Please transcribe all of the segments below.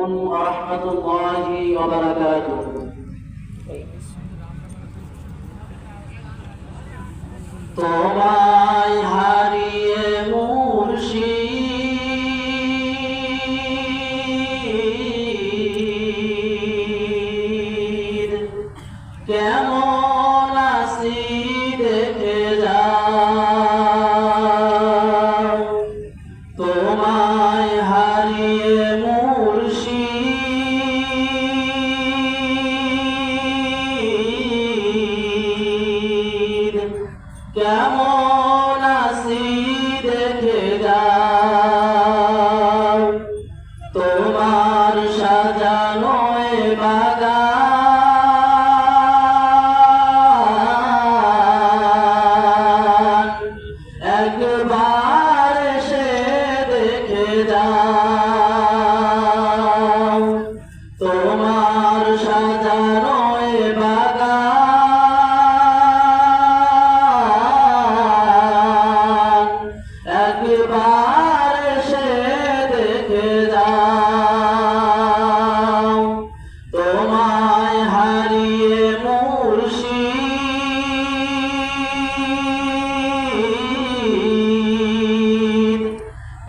ورحمة الله وبركاته তোমায় হারিয়ে মুর্শিদ কেমন আসি দেখে যাও তোমায় হারিয়ে সাজানো বাগান একবার সে তোমায় হারিয়ে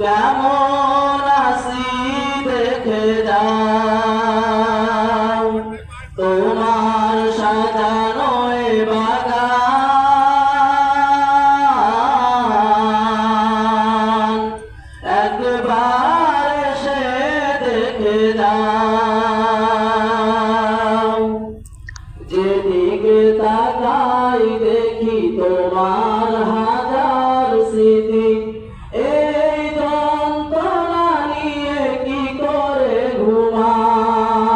কেমন আসি দেখে দেখে যাও যেদিকে তাকাই দেখি তোমার হাজার স্মৃতি। এই যন্ত্রণা নিয়ে কি করে ঘুমাই?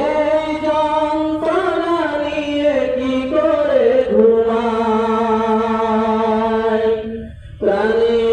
এই যন্ত্রণা নিয়ে কি করে ঘুমাই? প্রাণের